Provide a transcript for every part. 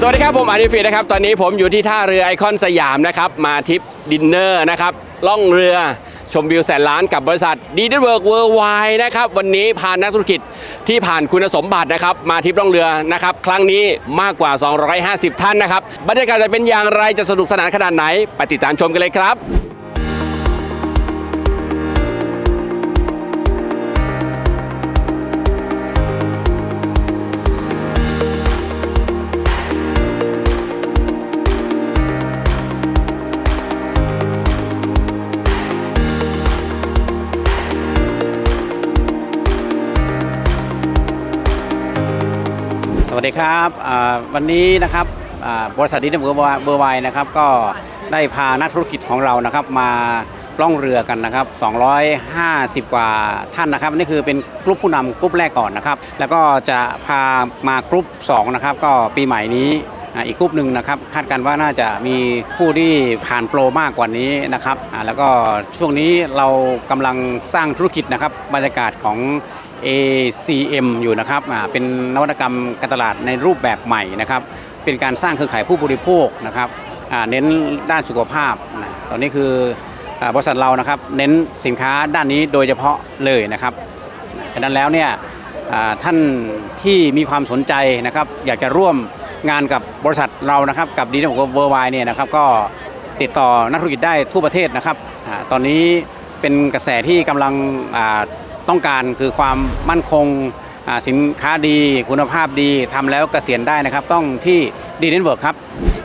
สวัสดีครับผมอาริฟีนะครับตอนนี้ผมอยู่ที่ท่าเรือไอคอนสยามนะครับมาทริปดินเนอร์นะครับล่องเรือชมวิวแสนล้านกับบริษัทดีเดเวิร์กเวิร์ไวนะครับวันนี้พานักธุรกิจที่ผ่านคุณสมบัตินะครับมาทริปล่องเรือนะครับครั้งนี้มากกว่า 250 ท่านนะครับบรรยากาศจะเป็นอย่างไรจะสนุกสนานขนาดไหนไปติดตามชมกันเลยครับ วัสดีครับวันนี้นะครับบริษัทดีเดนเบอร์ไวนะครับก็ได้พานักธุรกิจของเรานะครับมาล่องเรือกันนะครับ 250 กว่าท่านนะครับนี่คือเป็นกลุ่มผู้นำกลุ่มแรกก่อนนะครับ แล้วก็จะพามากลุ่ม2นะครับก็ปีใหม่นี้อีกกลุ่มหนึ่งนะครับคาดการณ์ว่าน่าจะมีผู้ที่ผ่านโปรมากกว่านี้นะครับแล้วก็ช่วงนี้เรากำลังสร้างธุรกิจนะครับบรรยากาศของ ACM อยู่นะครับเป็นนวัตกรรมการตลาดในรูปแบบใหม่นะครับ เป็นการสร้างเครือข่ายผู้บริโภคนะครับเน้นด้านสุขภาพนะตอนนี้คืออบริษัทเรานะครับเน้นสินค้าด้านนี้โดยเฉพาะเลยนะครับฉะนั้นแล้วเนี่ยท่านที่มีความสนใจนะครับ อยากจะร่วมงานกับบริษัทเรานะครับกับดีนเวอร์ไวเนี่ยนะครับก็ติดต่อนักธุรกิจได้ทั่วประเทศนะครับอตอนนี้เป็นกระแสที่กำลังา ต้องการคือความมั่นคงสินค้าดีคุณภาพดีทำแล้วเกษียณได้นะครับ ต้องที่ดีเน็ตเวิร์กครับ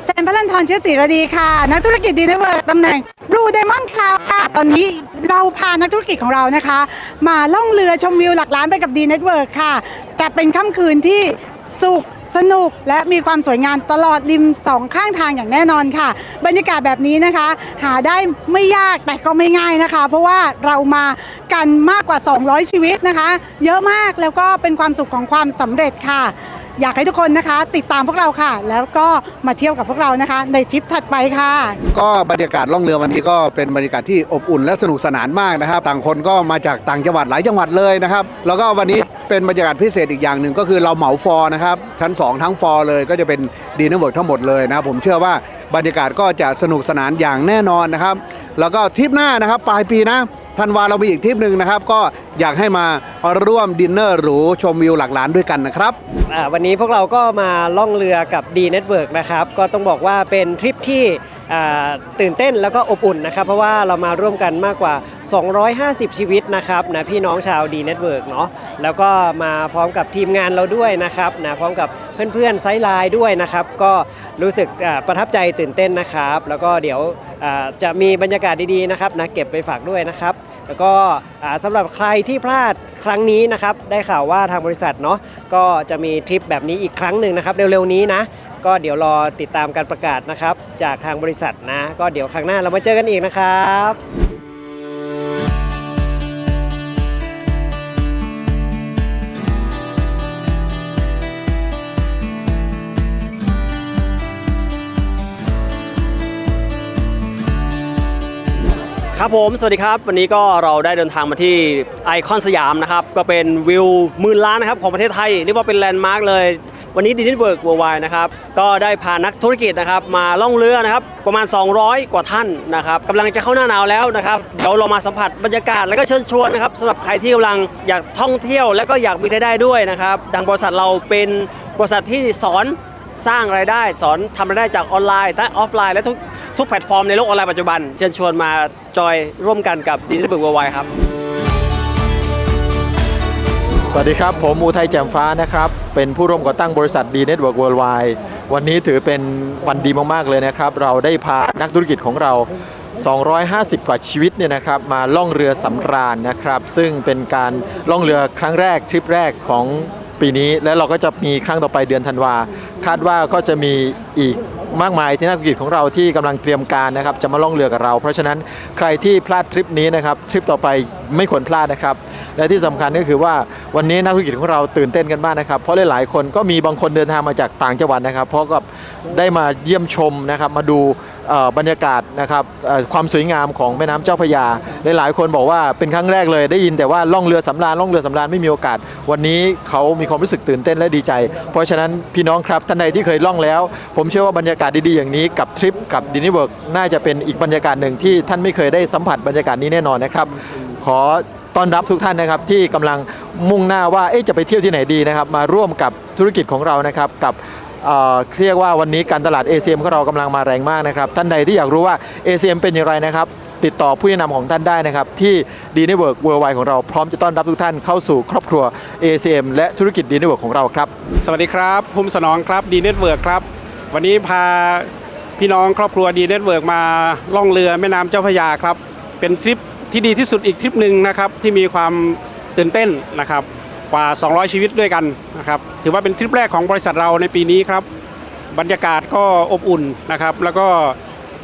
แซนพลันทรเชื้อศรีระดีค่ะ นักธุรกิจดีเน็ตเวิร์กตำแหน่ง Blue Diamond Cloud ค่ะ ตอนนี้เราพานักธุรกิจของเรานะคะ มาล่องเรือชมวิวหลักล้านไปกับดีเน็ตเวิร์กค่ะ จะเป็นค่ำคืนที่สุข สนุกและมีความสวยงามตลอดริมสองข้างทางอย่างแน่นอนค่ะ บรรยากาศแบบนี้นะคะ หาได้ไม่ยากแต่ก็ไม่ง่ายนะคะ เพราะว่าเรามากันมากกว่า 200 ชีวิตนะคะ เยอะมากแล้วก็เป็นความสุขของความสำเร็จค่ะ อยากให้ทุกคนนะคะ ติดตามพวกเราค่ะ แล้วก็มาเที่ยวกับพวกเรานะคะ ในทริปถัดไปค่ะ ก็บรรยากาศล่องเรือวันนี้ก็เป็นบรรยากาศที่อบอุ่นและสนุกสนานมากนะครับ ต่างคนก็มาจากต่างจังหวัดหลายจังหวัดเลยนะครับ แล้วก็วันนี้เป็นบรรยากาศพิเศษอีกอย่างหนึ่งก็คือเราเหมาฟอร์นะครับชั้น 2 ทั้งฟอร์เลยก็จะเป็นดีนเวิร์กทั้งหมดเลยนะครับผมเชื่อว่าบรรยากาศก็จะสนุกสนานอย่างแน่นอนนะครับ แล้วก็ทริปหน้านะครับปลายปีนะ ธันวาเรามีอีกทริปหนึ่งนะครับ ก็อยากให้มาร่วมดินเนอร์หรูชมวิวหลักล้านด้วยกันนะครับอ่าวันนี้พวกเราก็มาล่องเรือกับ D Network นะครับ ก็ต้องบอกว่าเป็นทริปที่อ่าตื่นเต้นแล้วก็อบอุ่นนะครับ เพราะว่าเรามาร่วมกันมากกว่า 250 ชีวิตนะครับนะพี่น้องชาว D Network เนาะแล้วก็มาพร้อมกับทีมงานเราด้วยนะครับนะพร้อมกับเพื่อนๆไซด์ไลน์ด้วยนะครับ ก็รู้สึกอ่าประทับใจตื่นเต้นนะครับ แล้วก็เดี๋ยว จะมีบรรยากาศดีๆนะครับนะเก็บไปฝากด้วยนะครับ แล้วก็อ่าสำหรับใครที่พลาดครั้งนี้นะครับได้ข่าวว่าทางบริษัทเนาะก็จะมีทริปแบบนี้อีกครั้งหนึ่งนะครับเร็วๆนี้นะก็เดี๋ยวรอติดตามการประกาศนะครับ จากทางบริษัทนะ ก็เดี๋ยวครั้งหน้าเรามาเจอกันอีกนะครับ ครับผม สวัสดีครับ วันนี้ก็เราได้เดินทางมาที่ไอคอนสยามนะครับ ก็เป็นวิวหมื่นล้านนะครับของประเทศไทยเรียกว่าเป็นแลนด์มาร์กเลย วันนี้ดิจิทัลเวิร์ก w ว r l d นะครับ ก็ได้พานักธุรกิจนะครับ มาล่องเรือนะครับ ประมาณ 200 กว่าท่านนะครับกำลังจะเข้าหน้าหนาวแล้วนะครับ เดี๋ยวเรามาสัมผัสบรรยากาศแล้วก็เชิญชวนนะครับสำหรับใครที่กำลังอยากท่องเที่ยว แล้วก็อยากมีรายได้ด้วยนะครับดังบริษัทเราเป็นบริษัทที่สอนสร้างรายได้ สอนทำรายได้จากออนไลน์และออฟไลน์และทุก ทุกแพลตฟอร์มในโลกออนไลน์ปัจจุบัน เชิญชวนมาจอยร่วมกันกับดิจิทัลเบิร์กวายครับ สวัสดีครับ ผมอูไทยแจ่มฟ้านะครับ เป็นผู้ร่วมก่อตั้งบริษัท D Network Worldwide วันนี้ถือเป็นวันดีมากๆเลยนะครับ เราได้พานักธุรกิจของเรา 250 กว่าชีวิตเนี่ยนะครับมาล่องเรือสำราญนะครับ ซึ่งเป็นการล่องเรือครั้งแรกทริปแรกของปีนี้และเราก็จะมีครั้งต่อไปเดือนธันวาคาดว่าก็จะมีอีก มากมายที่นักธุรกิจของเราที่กำลังเตรียมการนะครับจะมาล่องเรือกับเรา เพราะฉะนั้นใครที่พลาดทริปนี้นะครับทริปต่อไปไม่ควรพลาดนะครับและที่สำคัญก็คือว่าวันนี้นักธุรกิจของเราตื่นเต้นกันมากนะครับเพราะหลายๆคนก็มีบางคนเดินทางมาจากต่างจังหวัดนะครับ เพราะก็ได้มาเยี่ยมชมนะครับมาดู บรรยากาศนะครับความสวยงามของแม่น้ำเจ้าพระยา หลายๆ คนบอกว่าเป็นครั้งแรกเลยได้ยินแต่ว่าล่องเรือสำราญล่องเรือสำราญไม่มีโอกาส วันนี้เขามีความรู้สึกตื่นเต้นและดีใจ เพราะฉะนั้นพี่น้องครับท่านใดที่เคยล่องแล้ว ผมเชื่อว่าบรรยากาศดีๆอย่างนี้กับทริปกับดินิเวิร์กน่าจะเป็นอีกบรรยากาศหนึ่งที่ท่านไม่เคยได้สัมผัสบรรยากาศนี้แน่นอนนะครับ ขอต้อนรับทุกท่านนะครับที่กำลังมุ่งหน้าว่าจะไปเที่ยวที่ไหนดีนะครับ มาร่วมกับธุรกิจของเรานะครับกับ เเรียกว่าวันนี้การตลาด ACM ของเรากำลังมาแรงมากนะครับ ท่านใดที่อยากรู้ว่า ACM เป็นอย่างไรนะครับ ติดต่อผู้แนะนำของท่านได้นะครับ ที่ d n e w o r k Worldwide ของเราพร้อมจะต้อนรับทุกท่านเข้าสู่ครอบครัว ACM และธุรกิจ d n e w o r k ของเราครับ สวัสดีครับภูมิสนองครับดีเน็ตเวิร์กครับ วันนี้พาพี่น้องครอบครัวดีเน็ตเวิร์กมาล่องเรือแม่น้ำเจ้าพระยาครับ เป็นทริปที่ดีที่สุดอีกทริปหนึ่งนะครับที่มีความตื่นเต้นนะครับ กว่า 200 ชีวิตด้วยกันนะครับถือว่าเป็นทริปแรกของบริษัทเราในปีนี้ครับ บรรยากาศก็อบอุ่นนะครับ แล้วก็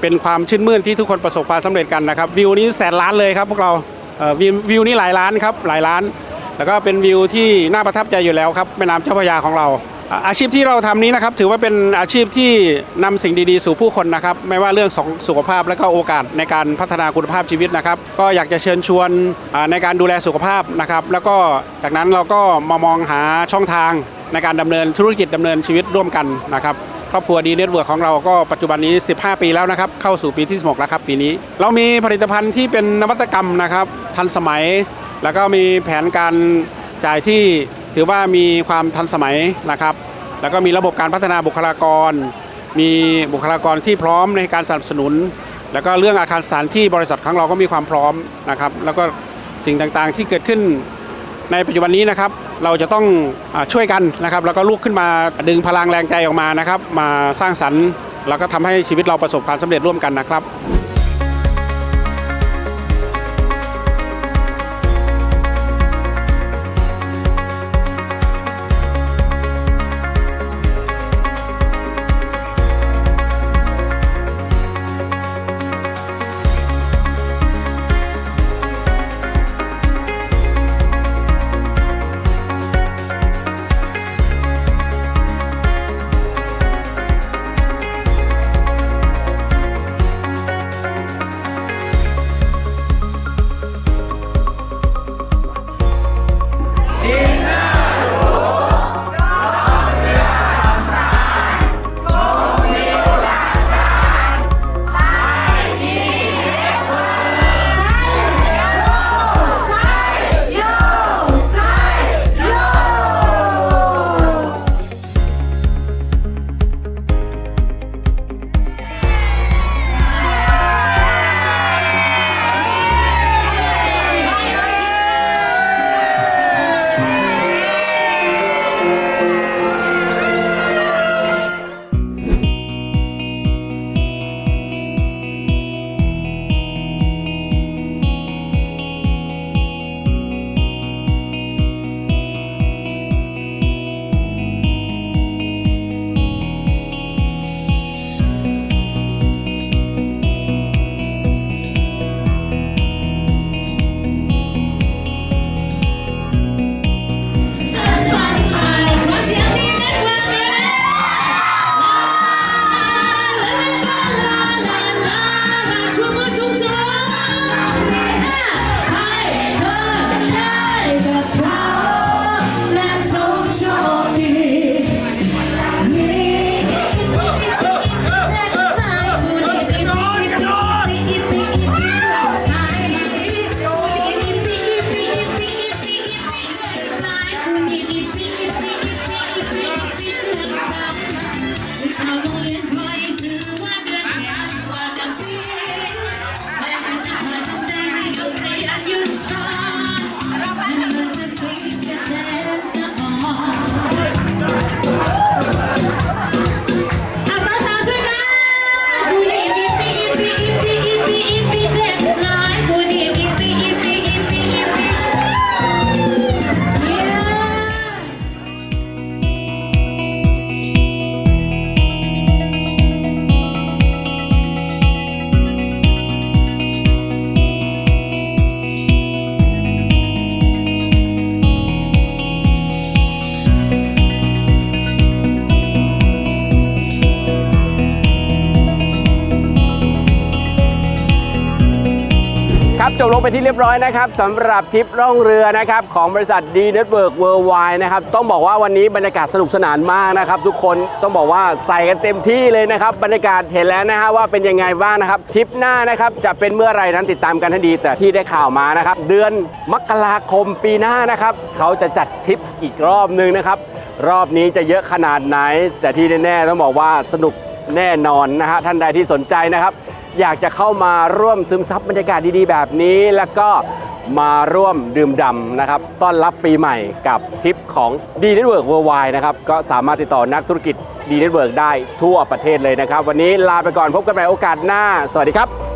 เป็นความชื่นมื่นที่ทุกคนประสบความสำเร็จกันนะครับ วิวนี้แสนล้านเลยครับพวกเราเอ่อวววิวนี้หลายล้านครับหลายล้าน แล้วก็เป็นวิวที่น่าประทับใจอยู่แล้วครับแม่น้ำเจ้าพระยาของเรา อาชีพที่เราทำนี้นะครับถือว่าเป็นอาชีพที่นำสิ่งดีๆ สู่ผู้คนนะครับ ไม่ว่าเรื่องของสุขภาพและก็โอกาสในการพัฒนาคุณภาพชีวิตนะครับ ก็อยากจะเชิญชวนในการดูแลสุขภาพนะครับ แล้วก็จากนั้นเราก็มามองหาช่องทางในการดำเนินธุรกิจดำเนินชีวิตร่วมกันนะครับครอบครัวดีเน็ตเวิร์กของเราก็ปัจจุบันนี้ 15 ปีแล้วนะครับ เข้าสู่ปีที่ 16 แล้วครับ ปีนี้ เรามีผลิตภัณฑ์ที่เป็นนวัตกรรมนะครับ ทันสมัย แล้วก็มีแผนการจ่ายที่ ถือว่ามีความทันสมัยนะครับ แล้วก็มีระบบการพัฒนาบุคลากร มีบุคลากรที่พร้อมในการสนับสนุน แล้วก็เรื่องอาคารสถานที่บริษัทของเราก็มีความพร้อมนะครับ แล้วก็สิ่งต่างๆที่เกิดขึ้นในปัจจุบันนี้นะครับ เราจะต้องอช่วยกันนะครับ แล้วก็ลุกขึ้นมาดึงพลังแรงใจออกมานะครับ มาสร้างสรรค์ แล้วก็ทำให้ชีวิตเราประสบความสำเร็จร่วมกันนะครับ จบลงไปที่เรียบร้อยนะครับสำหรับทริปร่องเรือนะครับของบริษัท D Network Worldwide นะครับต้องบอกว่าวันนี้บรรยากาศสนุกสนานมากนะครับทุกคนต้องบอกว่าใส่กันเต็มที่เลยนะครับบรรยากาศเห็นแล้วนะฮะว่าเป็นยังไงบ้างนะครับทริปหน้านะครับจะเป็นเมื่อไรนั้นติดตามกันให้ดี แต่ที่ได้ข่าวมานะครับเดือนมกราคมปีหน้านะครับเขาจะจัดทริปอีกรอบหนึงนะครับรอบนี้จะเยอะขนาดไหน แต่ที่แน่ๆต้องบอกว่าสนุกแน่นอนนะฮะท่านใดที่สนใจนะครับ อยากจะเข้ามาร่วมซึมซับบรรยากาศดีๆ แบบนี้ แล้วก็มาร่วมดื่มด่ำนะครับ ต้อนรับปีใหม่กับทริปของ D Network Worldwide นะครับ ก็สามารถติดต่อนักธุรกิจ D Network ได้ทั่วประเทศเลยนะครับ วันนี้ลาไปก่อนพบกันใหม่โอกาสหน้า สวัสดีครับ